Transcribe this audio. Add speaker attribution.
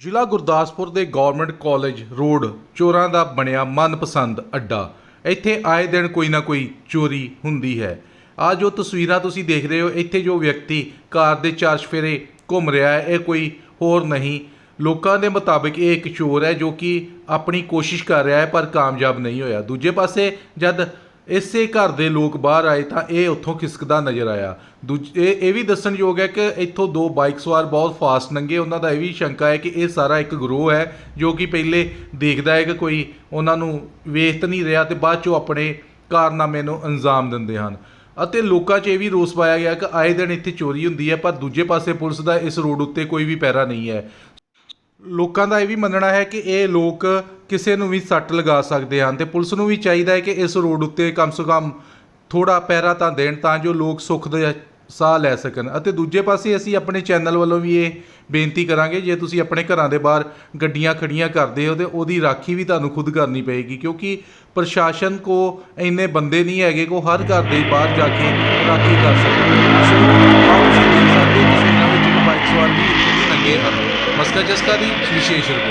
Speaker 1: ਜ਼ਿਲ੍ਹਾ ਗੁਰਦਾਸਪੁਰ ਦੇ government college road ਚੋਰਾਂ ਦਾ ਬਣਿਆ ਮਨਪਸੰਦ ਅੱਡਾ। ਇੱਥੇ ਆਏ ਦਿਨ ਕੋਈ ਨਾ ਕੋਈ ਚੋਰੀ ਹੁੰਦੀ ਹੈ। ਆ ਜੋ ਤਸਵੀਰਾਂ ਤੁਸੀਂ ਦੇਖ ਰਹੇ ਹੋ, ਇੱਥੇ ਜੋ ਵਿਅਕਤੀ ਕਾਰ ਦੇ ਚਾਰ ਚਫੇਰੇ ਘੁੰਮ ਰਿਹਾ ਹੈ, ਇਹ ਕੋਈ ਹੋਰ ਨਹੀਂ। ਲੋਕਾਂ ਦੇ ਮੁਤਾਬਿਕ ਇਹ ਇੱਕ ਚੋਰ ਹੈ ਜੋ ਕਿ ਆਪਣੀ ਕੋਸ਼ਿਸ਼ ਕਰ ਰਿਹਾ ਹੈ, ਪਰ ਕਾਮਯਾਬ ਨਹੀਂ ਹੋਇਆ। ਦੂਜੇ ਪਾਸੇ ਜਦ ਇਸੇ ਘਰ ਦੇ ਲੋਕ ਬਾਹਰ ਆਏ ਤਾਂ ਇਹ ਉੱਥੋਂ ਖਿਸਕਦਾ ਨਜ਼ਰ ਆਇਆ। ਦੂਜੇ, ਇਹ ਇਹ ਵੀ ਦੱਸਣਯੋਗ ਹੈ ਕਿ ਇੱਥੋਂ ਦੋ ਬਾਈਕ ਸਵਾਰ ਬਹੁਤ ਫਾਸਟ ਲੰਘੇ ਉਹਨਾਂ ਦਾ ਇਹ ਵੀ ਸ਼ੰਕਾ ਹੈ ਕਿ ਇਹ ਸਾਰਾ ਇੱਕ ਗਰੋਹ ਹੈ, ਜੋ ਕਿ ਪਹਿਲੇ ਦੇਖਦਾ ਹੈ ਕਿ ਕੋਈ ਉਹਨਾਂ ਨੂੰ ਵੇਖ ਤਾਂ ਨਹੀਂ ਰਿਹਾ ਤੇ ਬਾਅਦ ਚੋਂ ਆਪਣੇ ਕਾਰਨਾਮੇ ਨੂੰ ਅੰਜਾਮ ਦਿੰਦੇ ਹਨ। ਅਤੇ ਲੋਕਾਂ 'ਚ ਇਹ ਵੀ ਰੋਸ ਪਾਇਆ ਗਿਆ ਕਿ ਆਏ ਦਿਨ ਇੱਥੇ ਚੋਰੀ ਹੁੰਦੀ ਹੈ, ਪਰ ਦੂਜੇ ਪਾਸੇ ਪੁਲਿਸ ਦਾ ਇਸ ਰੋਡ ਉੱਤੇ ਕੋਈ ਵੀ ਪਹਿਰਾ ਨਹੀਂ ਹੈ। ਲੋਕਾਂ ਦਾ ਇਹ ਵੀ ਮੰਨਣਾ ਹੈ ਕਿ ਇਹ ਲੋਕ ਕਿਸੇ ਨੂੰ ਵੀ ਸੱਟ ਲਗਾ ਸਕਦੇ ਹਨ ਤੇ ਪੁਲਿਸ ਨੂੰ ਵੀ ਚਾਹੀਦਾ ਹੈ ਕਿ ਇਸ ਰੋਡ ਉੱਤੇ ਕਮ ਸੋ ਕਮ ਥੋੜਾ ਪਹਿਰਾ ਤਾਂ ਦੇਣ ਤਾਂ ਜੋ ਲੋਕ ਸੁੱਖ ਦੇ ਸਾਹ ਲੈ ਸਕਣ। ਅਤੇ ਦੂਜੇ ਪਾਸੇ ਅਸੀਂ ਆਪਣੇ ਚੈਨਲ ਵੱਲੋਂ ਵੀ ਇਹ ਬੇਨਤੀ ਕਰਾਂਗੇ, ਜੇ ਤੁਸੀਂ ਆਪਣੇ ਘਰਾਂ ਦੇ ਬਾਹਰ ਗੱਡੀਆਂ ਖੜੀਆਂ ਕਰਦੇ ਹੋ ਤੇ ਉਹਦੀ ਰਾਖੀ ਵੀ ਤੁਹਾਨੂੰ ਖੁਦ ਕਰਨੀ ਪਏਗੀ, ਕਿਉਂਕਿ ਪ੍ਰਸ਼ਾਸਨ ਕੋ ਇੰਨੇ ਬੰਦੇ ਨਹੀਂ ਹੈਗੇ, ਕੋ ਹਰ ਘਰ ਦੇ ਬਾਹਰ ਜਾ ਕੇ ਰਾਖੀ ਕਰ ਸਕਣ ਸੋ ਆਓ, ਤੁਸੀਂ ਦੇਖ ਸਕਦੇ ਹੋ ਤਸਵੀਰਾਂ ਵਿੱਚ ਇੱਕ ਬਾਈਕ ਸਵਾਰ ਵੀ ਇੱਥੇ ਲੰਗੇ ਹਨ। ਮਸਕਾ ਜਸਕਾ ਦੀ ਵਿਸ਼ੇਸ਼ ਰਿਪੋਰਟ।